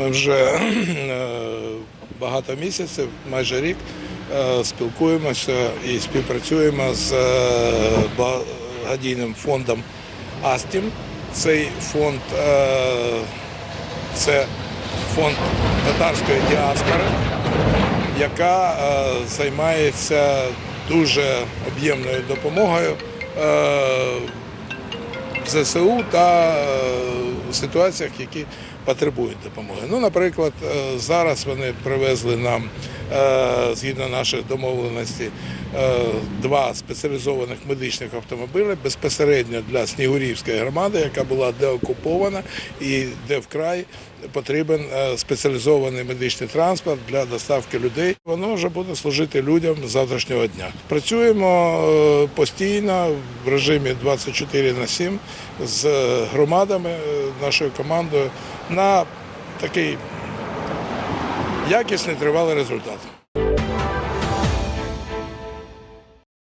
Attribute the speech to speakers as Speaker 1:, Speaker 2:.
Speaker 1: Ми вже е, багато місяців, майже рік, е, спілкуємося і співпрацюємо з е, благодійним фондом Астім. Цей фонд це фонд татарської діаспори, яка займається дуже об'ємною допомогою ЗСУ та в ситуаціях, які потребують допомоги. Ну, наприклад, е, зараз вони привезли нам, е, згідно наших домовленостей, два спеціалізованих медичних автомобілі безпосередньо для Снігурівської громади, яка була деокупована і де вкрай потрібен е, спеціалізований медичний транспорт для доставки людей. Воно вже буде служити людям з завтрашнього дня. Працюємо постійно в режимі 24 на 7 з громадами, нашою командою на такий якісний тривалий результат.